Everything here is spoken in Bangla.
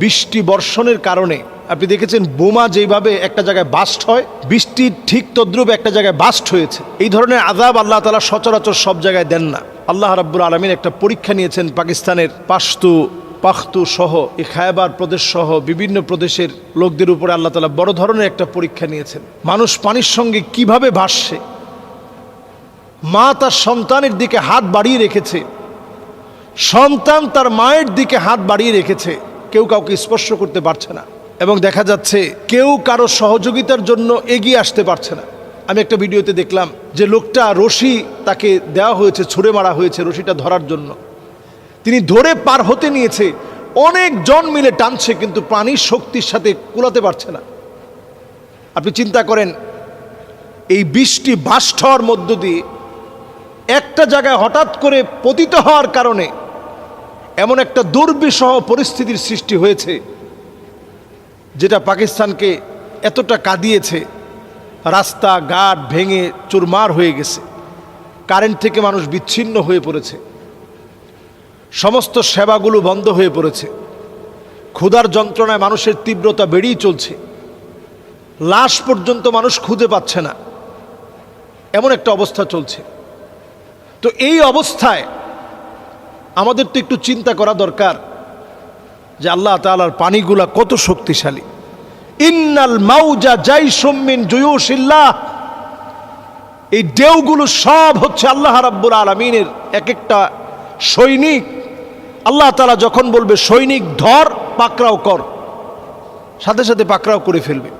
বৃষ্টি বর্ষণের কারণে, আপনি দেখেছেন বোমা যেভাবে একটা জায়গায় বাস্ট হয় বৃষ্টির ঠিক তদ্রুপ একটা জায়গায় বাস্ট হয়েছে। এই ধরনের আজাব আল্লাহ তালা সচরাচর সব জায়গায় দেন না। আল্লাহ রাব্বুল আলমিন একটা পরীক্ষা নিয়েছেন পাকিস্তানের পাস্তু পাখতু সহ, এই খায়বার প্রদেশ সহ বিভিন্ন প্রদেশের লোকদের উপরে আল্লাহ তালা বড় ধরনের একটা পরীক্ষা নিয়েছেন। মানুষ পানির সঙ্গে কীভাবে ভাসছে? মা তার সন্তানের দিকে হাত বাড়িয়ে রেখেছে। সন্তান তার মায়ের দিকে হাত বাড়িয়ে রেখেছে। কেউ কাউকে স্পর্শ করতে পারছে না। এবং দেখা যাচ্ছে কেউ কারও সহযোগিতার জন্য এগিয়ে আসতে পারছে না। আমি একটা ভিডিওতে দেখলাম যে লোকটা রশি তাকে দেওয়া হয়েছে, ছুঁড়ে মারা হয়েছে রশিটা ধরার জন্য। তিনি ধরে পার হতে নিয়েছে। অনেক জন মিলে টানছে, কিন্তু প্রাণীর শক্তির সাথে কুলাতে পারছে না। আপনি চিন্তা করেন, এই বৃষ্টি বাষ্ট হওয়ার মধ্য দিয়ে একটা জায়গায় হঠাৎ করে পতিত হওয়ার কারণে এমন একটা দুর্বিষহ পরিস্থিতির সৃষ্টি হয়েছে, যেটা পাকিস্তানকে এতটা কাঁদিয়েছে, রাস্তা, ঘাট ভেঙে চুরমার হয়ে গেছে কারেন্ট থেকে মানুষ বিচ্ছিন্ন হয়ে পড়েছে, সমস্ত সেবাগুলো বন্ধ হয়ে পড়েছে, ক্ষুধার যন্ত্রণায় মানুষের তীব্রতা বেড়েই চলছে, লাশ পর্যন্ত মানুষ খুঁজে পাচ্ছে না, এমন একটা অবস্থা চলছে। তো এই অবস্থায় আমাদের তো একটু চিন্তা করা দরকার যে আল্লাহ তালার পানিগুলা কত শক্তিশালী। ইন্নাল মাউজা যাই সম্মিন জয়ুশিল্লাহ। এই ডেউগুলো সব হচ্ছে আল্লাহ রাব্বুল আলমিনের এক একটা সৈনিক। আল্লাহ তালা যখন বলবে, সৈনিক ধর পাকরাও কর। সাথে সাথে পাকড়াও করে ফেলবে।